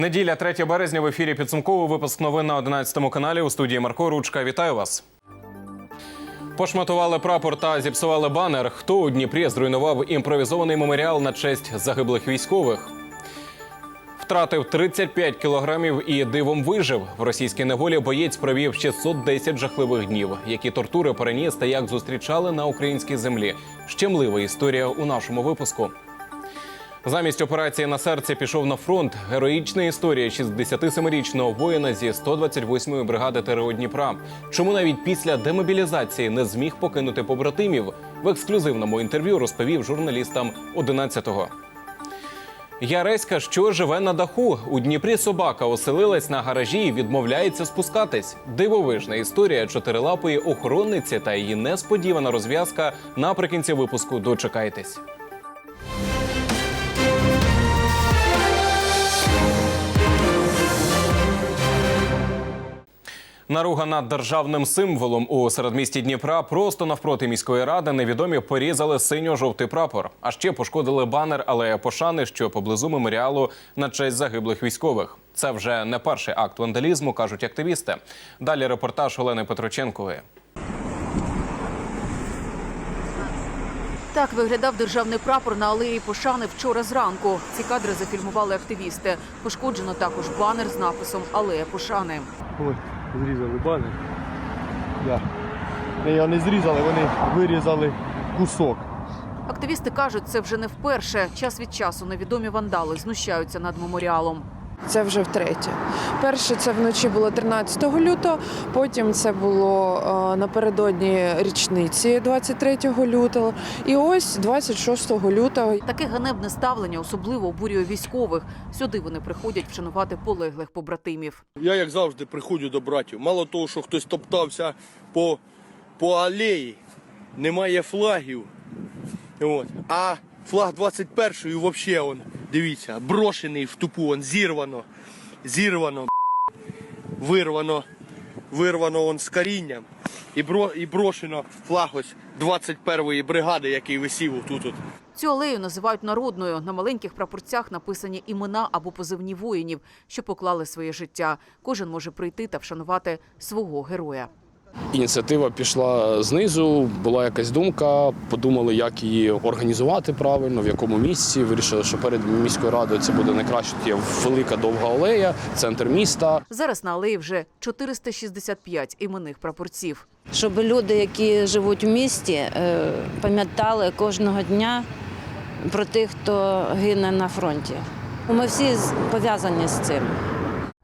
Неділя, 3 березня в ефірі підсумковий випуск новин на 11 каналі у студії Марко Ручка. Вітаю вас. Пошматували прапор та зіпсували банер. Хто у Дніпрі зруйнував імпровізований меморіал на честь загиблих військових? Втратив 35 кілограмів і дивом вижив. В російській неволі боєць провів 610 жахливих днів. Які тортури переніс та як зустрічали на українській землі. Щемлива історія у нашому випуску. Замість операції на серці пішов на фронт. Героїчна історія 67-річного воїна зі 128-ї бригади ТРО Дніпра. Чому навіть після демобілізації не зміг покинути побратимів? В ексклюзивному інтерв'ю розповів журналістам 11-го. Яреська, що живе на даху. У Дніпрі собака оселилась на гаражі і відмовляється спускатись. Дивовижна історія чотирилапої охоронниці та її несподівана розв'язка наприкінці випуску. Дочекайтесь. Наруга над державним символом у середмісті Дніпра просто навпроти міської ради невідомі порізали синьо-жовтий прапор. А ще пошкодили банер алея пошани, що поблизу меморіалу на честь загиблих військових. Це вже не перший акт вандалізму, кажуть активісти. Далі репортаж Олени Петроченкової. Так виглядав державний прапор на алеї Пошани вчора зранку. Ці кадри зафільмували активісти. Пошкоджено також банер з написом Алея Пошани. Зрізали банер. Да. Не, його не зрізали, вони вирізали кусок. Активісти кажуть, це вже не вперше. Час від часу невідомі вандали знущаються над меморіалом. Це вже втретє. Перше це вночі було 13 лютого, потім це було е, напередодні річниці 23 лютого, і ось 26 лютого. Таке ганебне ставлення особливо обурює військових. Сюди вони приходять вшанувати полеглих побратимів. Я, як завжди, приходжу до братів. Мало того, що хтось топтався по, по алеї, немає флагів. От. А флаг 21-ї взагалі, он, дивіться, брошений в тупу, он зірвано. Зірвано, вирвано, вирвано он з корінням. І, бро, і брошено флаг ось 21-ї бригади, який висів тут. От. Цю алею називають народною. На маленьких прапорцях написані імена або позивні воїнів, що поклали своє життя. Кожен може прийти та вшанувати свого героя. Ініціатива пішла знизу, була якась думка, подумали, як її організувати правильно, в якому місці. Вирішили, що перед міською радою це буде найкраще. Є велика довга алея, центр міста. Зараз на алеї вже 465 іменних прапорців. щоб люди, які живуть в місті, е, пам'ятали кожного дня про тих, хто гине на фронті. Ми всі пов'язані з цим.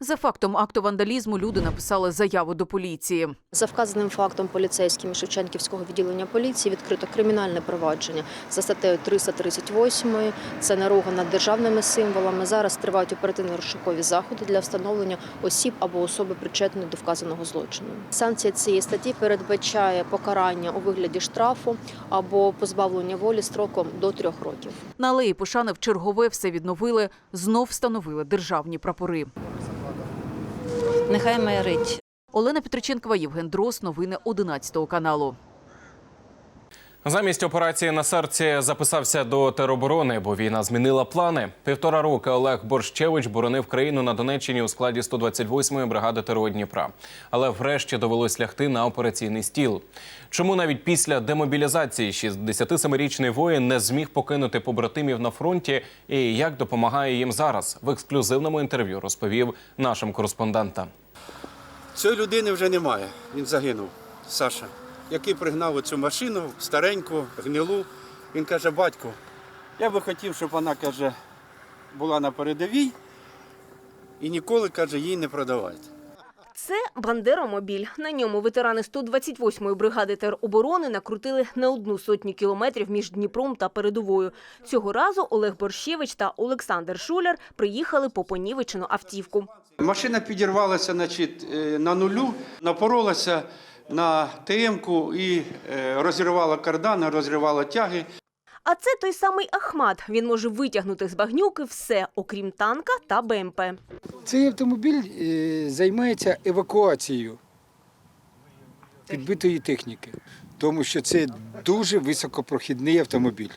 За фактом акту вандалізму люди написали заяву до поліції. За вказаним фактом поліцейськими Шевченківського відділення поліції відкрито кримінальне провадження за статтею 338. Це наруга над державними символами. Зараз тривають оперативно-розшукові заходи для встановлення осіб або особи причетної до вказаного злочину. Санкція цієї статті передбачає покарання у вигляді штрафу або позбавлення волі строком до трьох років. На алеї Пошани в чергове все відновили, знов встановили державні прапори. Нехай майорить. Олена Петриченкова, Євген Дрос. Новини 11 каналу. Замість операції на серці записався до тероборони, бо війна змінила плани. Півтора роки Олег Борщевич боронив країну на Донеччині у складі 128-ї бригади ТРО Дніпра. Але врешті довелось лягти на операційний стіл. Чому навіть після демобілізації 67-річний воїн не зміг покинути побратимів на фронті і як допомагає їм зараз? В ексклюзивному інтерв'ю розповів нашим кореспондентам. Цієї людини вже немає. Він загинув. Саша, який пригнав оцю машину, стареньку, гнилу. Він каже: батько, я би хотів, щоб вона каже, була на передовій і ніколи каже, її не продавайте. Це Бандеромобіль. На ньому ветерани 128-ї бригади тероборони накрутили не одну сотню кілометрів між Дніпром та передовою. Цього разу Олег Борщевич та Олександр Шуляр приїхали по понівечену автівку. Машина підірвалася значить, е, на нулю, напоролася на ТМ-ку і е, розірвала кардани, розривала тяги. А це той самий Ахмат. Він може витягнути з багнюки все, окрім танка та БМП. Цей автомобіль е, займається евакуацією підбитої техніки, тому що це дуже високопрохідний автомобіль.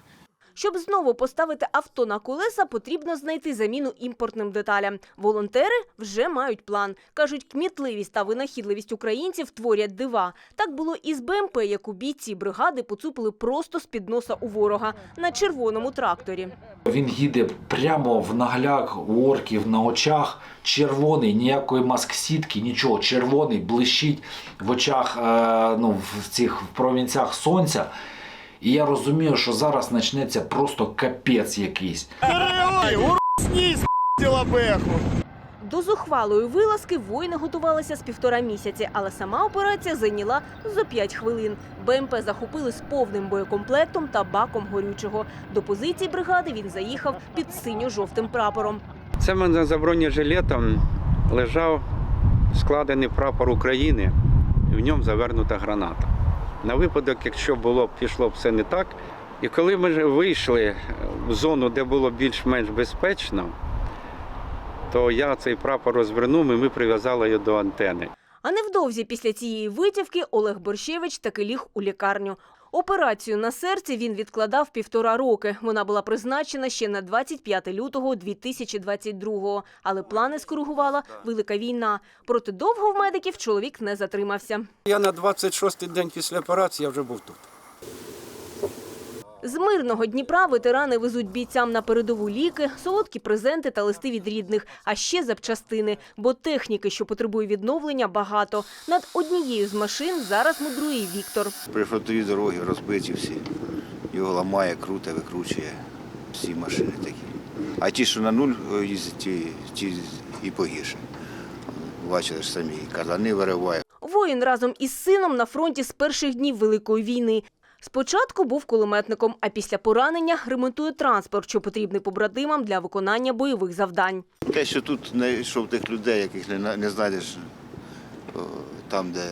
Щоб знову поставити авто на колеса, потрібно знайти заміну імпортним деталям. Волонтери вже мають план. Кажуть, кмітливість та винахідливість українців творять дива. Так було і з БМП, яку бійці бригади поцупили просто з-під носа у ворога на червоному тракторі. Він їде прямо в нагляк у орків на очах, червоний, ніякої маск-сітки, нічого, червоний, блищить в очах, е, ну, в цих промінцях сонця. І я розумію, що зараз почнеться просто капець якийсь. До зухвалої вилазки воїни готувалися з півтора місяці, але сама операція зайняла зо п'ять хвилин. БМП захопили з повним боєкомплектом та баком горючого. До позиції бригади він заїхав під синьо-жовтим прапором. Це в мене за бронежилетом лежав складений прапор України, і в ньому завернута граната. На випадок, якщо було б пішло все не так. І коли ми вийшли в зону, де було більш-менш безпечно, то я цей прапор розвернув і ми прив'язали його до антени. А невдовзі після цієї витівки Олег Борщевич таки ліг у лікарню. Операцію на серці він відкладав півтора роки. Вона була призначена ще на 25 лютого 2022-го. Але плани скоригувала велика війна. Проте довго в медиків чоловік не затримався. Я на 26-й день після операції я вже був тут. З мирного Дніпра ветерани везуть бійцям на передову ліки, солодкі презенти та листи від рідних, а ще запчастини, бо техніки, що потребує відновлення, багато. Над однією з машин зараз мудрує Віктор. Прифронтові дороги розбиті всі. Його ламає, круте, викручує. Всі машини такі. А ті, що на нуль їздять, ті, ті і погірше. Бачили ж самі, казани вириває. Воїн разом із сином на фронті з перших днів Великої війни. Спочатку був кулеметником, а після поранення ремонтує транспорт, що потрібний побратимам для виконання бойових завдань. Те, що тут знайшов тих людей, яких не, знайдеш там, де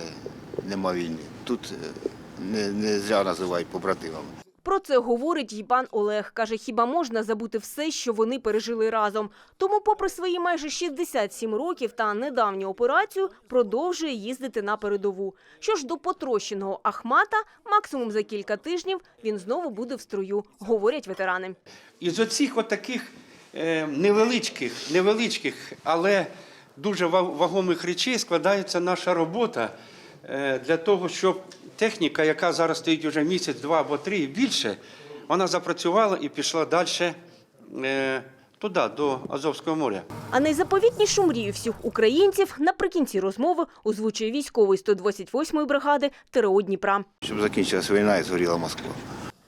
нема війни. Тут е, не, не зря називають побратимами. Про це говорить й пан Олег. Каже, хіба можна забути все, що вони пережили разом. Тому, попри свої майже 67 років та недавню операцію, продовжує їздити на передову. Що ж до потрощеного Ахмата, максимум за кілька тижнів він знову буде в строю, говорять ветерани. Із оцих отаких е, невеличких, невеличких, але дуже ва- вагомих речей складається наша робота для того, щоб техніка, яка зараз стоїть вже місяць, два або три і більше, вона запрацювала і пішла далі е, туди, до Азовського моря. А найзаповітнішу мрію всіх українців наприкінці розмови озвучує військовий 128-ї бригади ТРО Дніпра. Щоб закінчилась війна і згоріла Москва.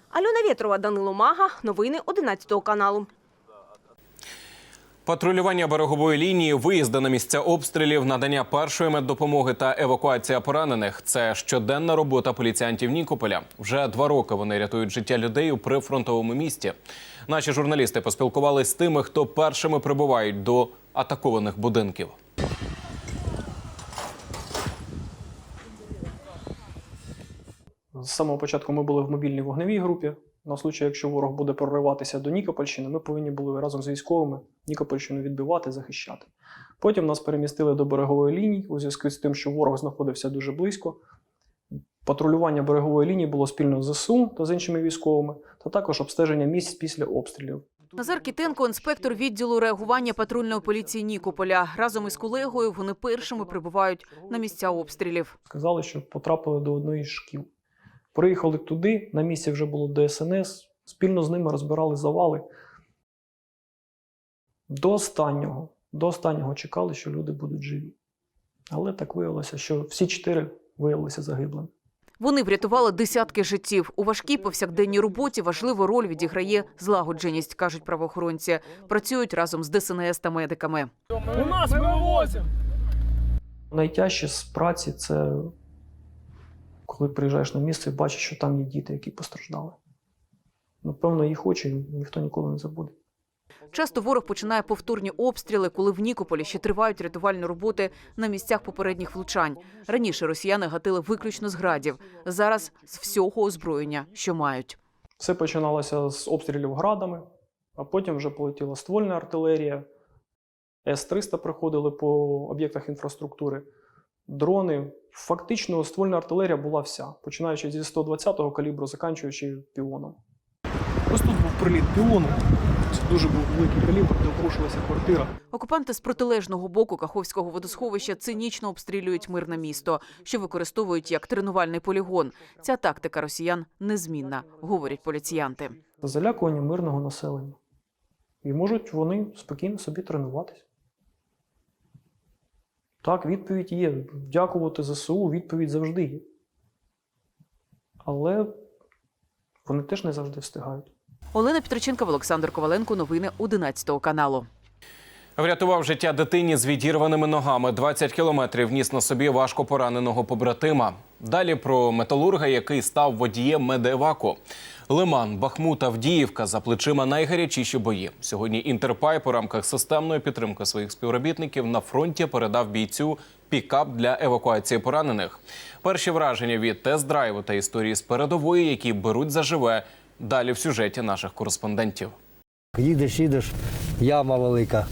Альона Вєтрова, Данило Мага. Новини 11 каналу. Патрулювання берегової лінії, виїзди на місця обстрілів, надання першої меддопомоги та евакуація поранених це щоденна робота поліціянтів Нікополя. Вже два роки вони рятують життя людей у прифронтовому місті. Наші журналісти поспілкувалися з тими, хто першими прибувають до атакованих будинків. З самого початку ми були в мобільній вогневій групі. На случай, якщо ворог буде прориватися до Нікопольщини, ми повинні були разом з військовими Нікопольщину відбивати, захищати. Потім нас перемістили до берегової лінії у зв'язку з тим, що ворог знаходився дуже близько. Патрулювання берегової лінії було спільно з ЗСУ та з іншими військовими, та також обстеження місць після обстрілів. Назар Кітенко, інспектор відділу реагування патрульної поліції Нікополя. Разом із колегою вони першими прибувають на місця обстрілів. Сказали, що потрапили до одної з шкіл. Приїхали туди, на місці вже було ДСНС, спільно з ними розбирали завали. До останнього, до останнього чекали, що люди будуть живі. Але так виявилося, що всі чотири виявилися загиблими. Вони врятували десятки життів. У важкій повсякденній роботі важливу роль відіграє злагодженість, кажуть правоохоронці. Працюють разом з ДСНС та медиками. У нас вивозять! Найтяжче з праці це коли приїжджаєш на місце і бачиш, що там є діти, які постраждали. Напевно, їх очі ніхто ніколи не забуде. Часто ворог починає повторні обстріли, коли в Нікополі ще тривають рятувальні роботи на місцях попередніх влучань. Раніше росіяни гатили виключно з градів. Зараз з всього озброєння, що мають. Все починалося з обстрілів градами, а потім вже полетіла ствольна артилерія. С-300 приходили по об'єктах інфраструктури, дрони. Фактично, ствольна артилерія була вся, починаючи зі 120-го калібру, заканчуючи піоном. Ось тут був приліт пілону. Це дуже був великий калібр, де обрушилася квартира. Окупанти з протилежного боку Каховського водосховища цинічно обстрілюють мирне місто, що використовують як тренувальний полігон. Ця тактика росіян незмінна, говорять поліціянти. залякування мирного населення. І можуть вони спокійно собі тренуватися. Так, відповідь є. Дякувати ЗСУ, відповідь завжди є. Але вони теж не завжди встигають. Олена Петриченка, Олександр Коваленко. Новини 11 каналу. Врятував життя дитині з відірваними ногами. 20 кілометрів ніс на собі важко пораненого побратима. Далі про металурга, який став водієм медеваку. Лиман, Бахмут, Авдіївка за плечима найгарячіші бої. Сьогодні Інтерпайп у рамках системної підтримки своїх співробітників на фронті передав бійцю пікап для евакуації поранених. Перші враження від тест-драйву та історії з передової, які беруть заживе. Далі в сюжеті наших кореспондентів. Їдеш, їдеш, яма велика.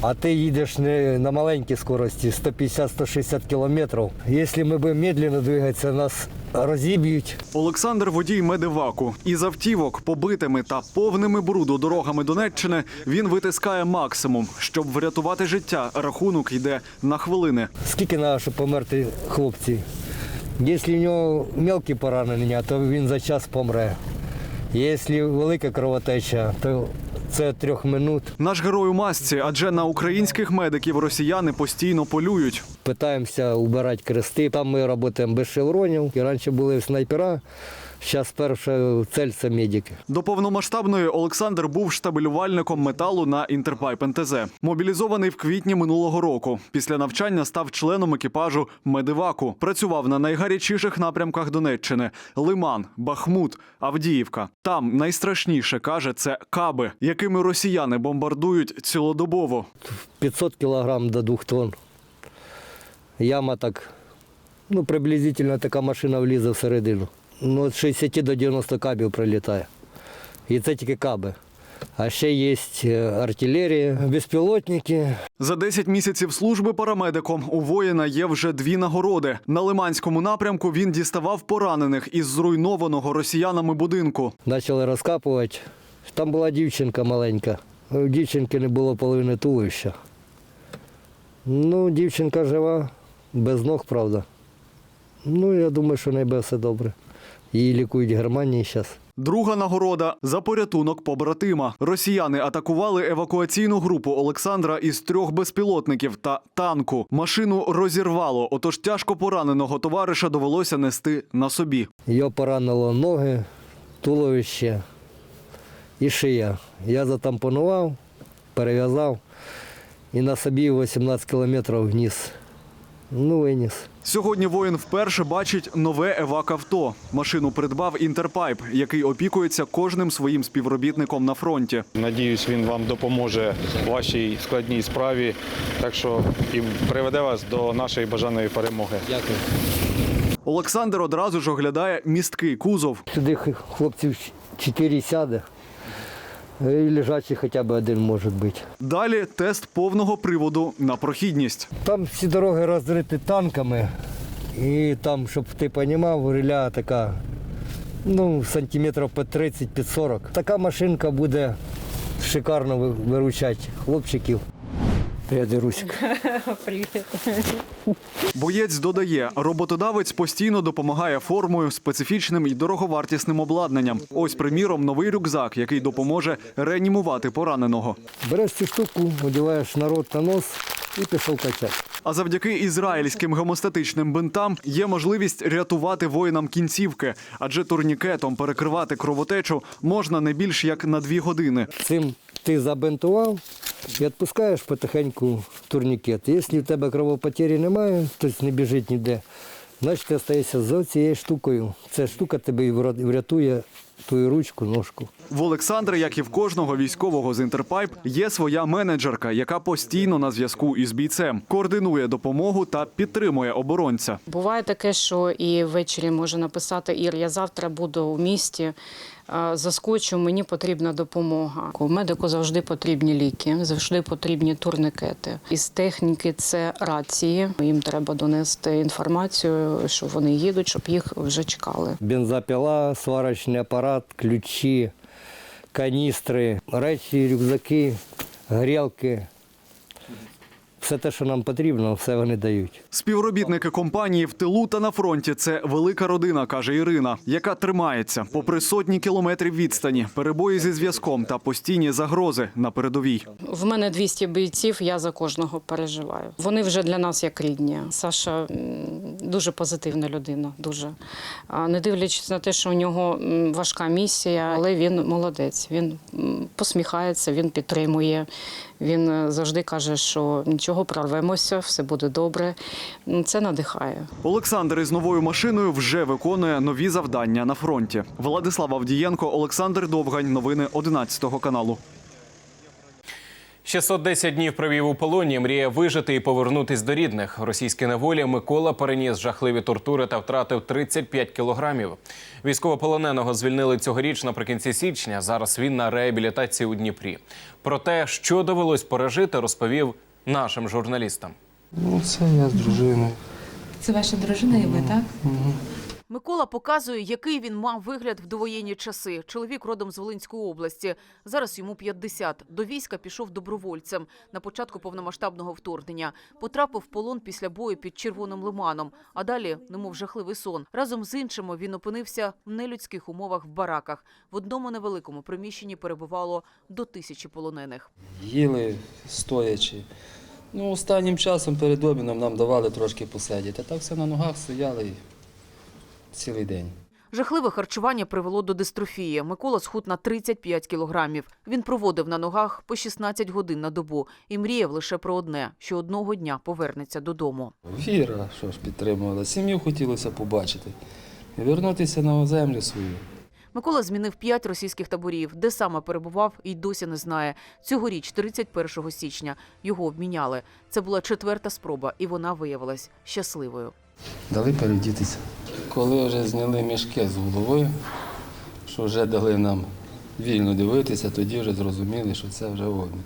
А ти їдеш не на маленькій скорості 150-160 кілометрів. Якщо ми будемо медленно двигатися, нас розіб'ють. Олександр водій медиваку. Із автівок, побитими та повними бруду дорогами Донеччини, він витискає максимум. Щоб врятувати життя, рахунок йде на хвилини. Скільки треба, щоб померти хлопці? Якщо в нього мелкі поранення, то він за час помре. Якщо велика кровотеча, то це трьох минут. Наш герой у масці, адже на українських медиків росіяни постійно полюють. Питаємося убирати крести. Там ми працюємо без шевронів. І раніше були снайпера, зараз перша цель це медики. До повномасштабної Олександр був штабелювальником металу на Інтерпайп НТЗ. Мобілізований в квітні минулого року. Після навчання став членом екіпажу медиваку. Працював на найгарячіших напрямках Донеччини: Лиман, Бахмут, Авдіївка. Там найстрашніше каже це каби, якими росіяни бомбардують цілодобово. 500 кілограм до 2 тонн. Яма так, ну, приблизительно така машина влізе всередину. Ну, від 60 до 90 кабів прилітає. І це тільки каби. А ще є е, артилерія, безпілотники. За 10 місяців служби парамедиком у воїна є вже дві нагороди. На Лиманському напрямку він діставав поранених із зруйнованого росіянами будинку. Почали розкапувати. Там була дівчинка маленька. У дівчинки не було половини туловища. Ну, дівчинка жива, без ног, правда. Ну, я думаю, що буде все добре. Її лікують в Германії зараз. Друга нагорода за порятунок побратима. Росіяни атакували евакуаційну групу Олександра із трьох безпілотників та танку. Машину розірвало, отож тяжко пораненого товариша довелося нести на собі. Його поранило ноги, туловище і шия. Я затампонував, перев'язав і на собі 18 кілометрів вниз. Ну, виніс. Сьогодні воїн вперше бачить нове евак-авто. Машину придбав Інтерпайп, який опікується кожним своїм співробітником на фронті. Надіюсь, він вам допоможе в вашій складній справі. Так що і приведе вас до нашої бажаної перемоги. Дякую. Олександр одразу ж оглядає місткий кузов. Сюди хлопців 4 сяде. І лежачий хоча б один може бути. Далі тест повного приводу на прохідність. Там всі дороги розриті танками. І там, щоб ти розумів, риля така, ну, сантиметрів по 30-40. Така машинка буде шикарно виручати хлопчиків. Привіт, Русик. Привіт. Боєць додає, роботодавець постійно допомагає формою, специфічним і дороговартісним обладнанням. Ось, приміром, новий рюкзак, який допоможе реанімувати пораненого. Береш цю штуку, одягаєш народ та нос і пішов качати. А завдяки ізраїльським гемостатичним бинтам є можливість рятувати воїнам кінцівки, адже турнікетом перекривати кровотечу можна не більш як на дві години. Цим ти забинтував і відпускаєш потихеньку турнікет. Якщо в тебе кровопотері немає, тобто не біжить ніде, значить ти залишаєшся з цією штукою. Ця штука тебе і врятує твою ручку, ножку. В Олександра, як і в кожного військового з Інтерпайп, є своя менеджерка, яка постійно на зв'язку із бійцем, координує допомогу та підтримує оборонця. Буває таке, що і ввечері може написати Ір, я завтра буду у місті, е, заскочу, мені потрібна допомога. У медику завжди потрібні ліки, завжди потрібні турникети. Із техніки це рації. Їм треба донести інформацію, що вони їдуть, щоб їх вже чекали. Бензопіла, сварочний апарат, ключі, каністри, речі, рюкзаки, грілки. Все те, що нам потрібно, все вони дають. Співробітники компанії в тилу та на фронті це велика родина, каже Ірина, яка тримається попри сотні кілометрів відстані, перебої зі зв'язком та постійні загрози на передовій. В мене 200 бійців, я за кожного переживаю. Вони вже для нас як рідні. Саша дуже позитивна людина, дуже. Не дивлячись на те, що у нього важка місія, але він молодець. Він посміхається, він підтримує. Він е, завжди каже, що нічого прорвемося, все буде добре. Це надихає. Олександр із новою машиною вже виконує нові завдання на фронті. Владислав Авдієнко, Олександр Довгань. Новини 11 каналу. 610 днів провів у полоні, мріє вижити і повернутись до рідних. Російській неволі Микола переніс жахливі тортури та втратив 35 кілограмів. Військовополоненого звільнили цьогоріч наприкінці січня. Зараз він на реабілітації у Дніпрі. Про те, що довелось пережити, розповів нашим журналістам. Ну, це я з дружиною. Це ваша дружина і ви, так? Микола показує, який він мав вигляд в довоєнні часи. Чоловік родом з Волинської області. Зараз йому 50. До війська пішов добровольцем на початку повномасштабного вторгнення. Потрапив в полон після бою під Червоним лиманом. А далі, немов жахливий сон. Разом з іншими він опинився в нелюдських умовах в бараках. В одному невеликому приміщенні перебувало до тисячі полонених. їли стоячи. Ну, останнім часом перед обідом нам давали трошки посидіти. Так все на ногах стояли цілий день. Жахливе харчування привело до дистрофії. Микола схуд на 35 кілограмів. Він проводив на ногах по 16 годин на добу і мріяв лише про одне, що одного дня повернеться додому. Віра, що ж підтримувала. Сім'ю хотілося побачити. І вернутися на землю свою. Микола змінив п'ять російських таборів, де саме перебував і досі не знає. Цьогоріч, 31 січня, його обміняли. Це була четверта спроба, і вона виявилась щасливою. Дали передітися. Коли вже зняли мішки з головою, що вже дали нам вільно дивитися, тоді вже зрозуміли, що це вже обмін.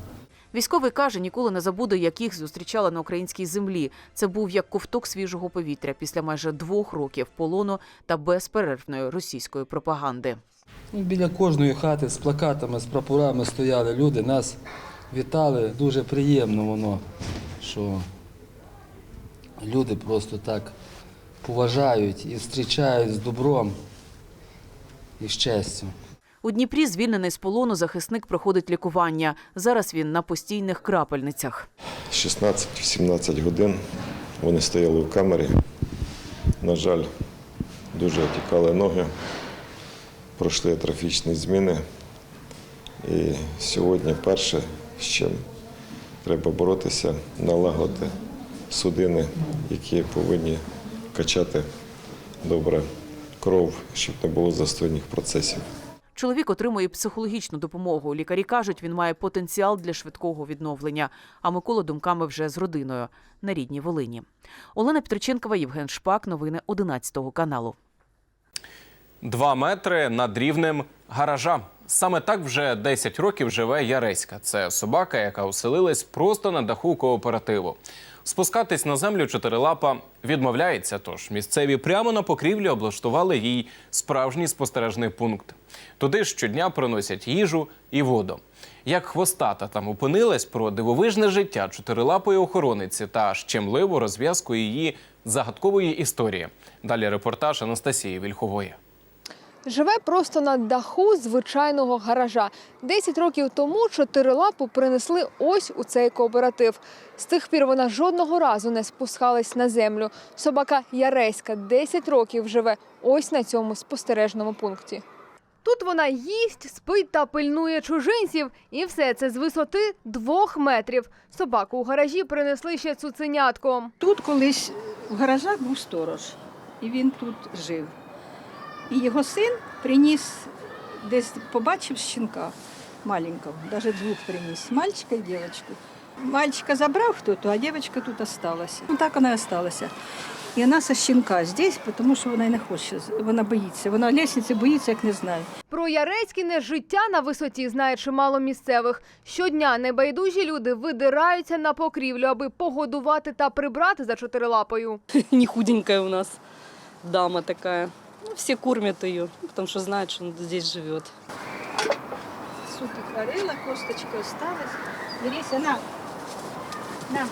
Військовий каже, ніколи не забуде, як їх зустрічали на українській землі. Це був як ковток свіжого повітря після майже двох років полону та безперервної російської пропаганди. Ну, Біля кожної хати з плакатами, з прапорами стояли люди, нас вітали. Дуже приємно воно, що люди просто так поважають і зустрічають з добром і з честю. У Дніпрі звільнений з полону захисник проходить лікування. Зараз він на постійних крапельницях. 16-17 годин вони стояли в камері. На жаль, дуже отікали ноги, пройшли трофічні зміни. І сьогодні перше, з чим треба боротися, налагодити судини, які повинні качати добре кров, щоб не було застойних процесів. Чоловік отримує психологічну допомогу. Лікарі кажуть, він має потенціал для швидкого відновлення. А Микола думками вже з родиною на рідній Волині. Олена Петриченкова, Євген Шпак. Новини 11 каналу. Два метри над рівнем гаража. Саме так вже 10 років живе Яреська. Це собака, яка оселилась просто на даху кооперативу. Спускатись на землю чотирилапа відмовляється. Тож місцеві прямо на покрівлі облаштували їй справжній спостережний пункт. Туди щодня приносять їжу і воду. Як хвостата там опинилась про дивовижне життя чотирилапої охорониці та щемливу розв'язку її загадкової історії. Далі репортаж Анастасії Вільхової. Живе просто на даху звичайного гаража. Десять років тому чотирилапу принесли ось у цей кооператив. З тих пір вона жодного разу не спускалась на землю. Собака Яреська 10 років живе ось на цьому спостережному пункті. Тут вона їсть, спить та пильнує чужинців, і все це з висоти двох метрів. Собаку у гаражі принесли ще цуценятком. Тут колись в гаражах був сторож, і він тут жив. І його син приніс, десь побачив щенка маленького, навіть двох приніс, мальчика і дівчинку. Мальчика забрав хтось, а дівчинка тут осталася. Ну так вона і осталася. І вона со щенка здесь, тому що вона й не хоче, вона боїться. Вона лісниці боїться, як не знає. Про Яреськіне життя на висоті знає чимало місцевих. Щодня небайдужі люди видираються на покрівлю, аби погодувати та прибрати за чотирилапою. не худенькая у нас дама такая. Ну, все кормят ее, потому что знают, что он здесь живет. суток варила, косточки остались. Берись, на. На.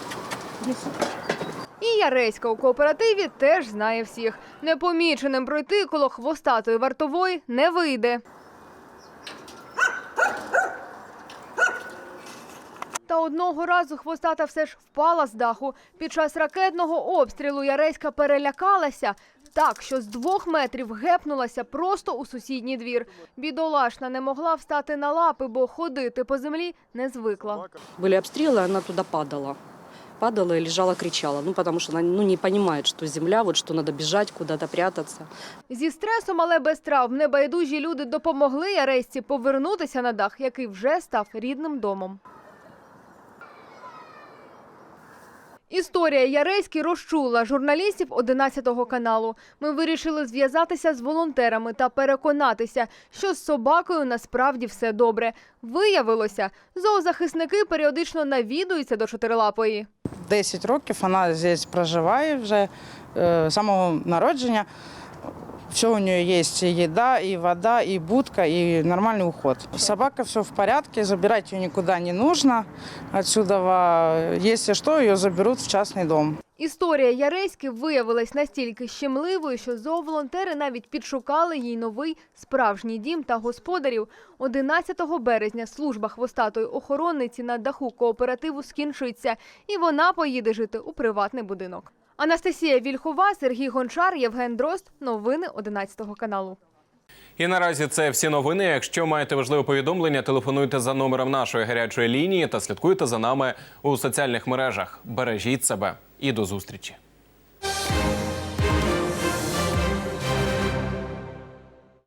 І Яреська у кооперативі теж знає всіх. Непоміченим пройти коло хвостатої вартової не вийде. Та одного разу хвостата все ж впала з даху. Під час ракетного обстрілу Яреська перелякалася так, що з двох метрів гепнулася просто у сусідній двір. Бідолашна не могла встати на лапи, бо ходити по землі не звикла. Были обстрелы, она туда падала. Падала и лежала, кричала. Ну, потому что она ну, не понимает, что земля, вот что надо бежать, куда-то прятаться. Зі стресом, але без травм, небайдужі люди допомогли Яреські повернутися на дах, який вже став рідним домом. Історія Яреськи розчула журналістів 11 каналу. Ми вирішили зв'язатися з волонтерами та переконатися, що з собакою насправді все добре. Виявилося, зоозахисники періодично навідуються до чотирилапої. 10 років вона тут проживає вже е, з самого народження. Все у нее есть и еда, и вода, и будка, и нормальный уход. Собака все в порядке, забирать ее никуда не нужно. Отсюда, если что, ее заберут в частный дом. Історія Яреськи виявилась настільки щемливою, що зооволонтери навіть підшукали їй новий справжній дім та господарів. 11 березня служба хвостатої охоронниці на даху кооперативу скінчиться, і вона поїде жити у приватний будинок. Анастасія Вільхова, Сергій Гончар, Євген Дрозд. Новини 11 каналу. І наразі це всі новини. Якщо маєте важливе повідомлення, телефонуйте за номером нашої гарячої лінії та слідкуйте за нами у соціальних мережах. Бережіть себе і до зустрічі.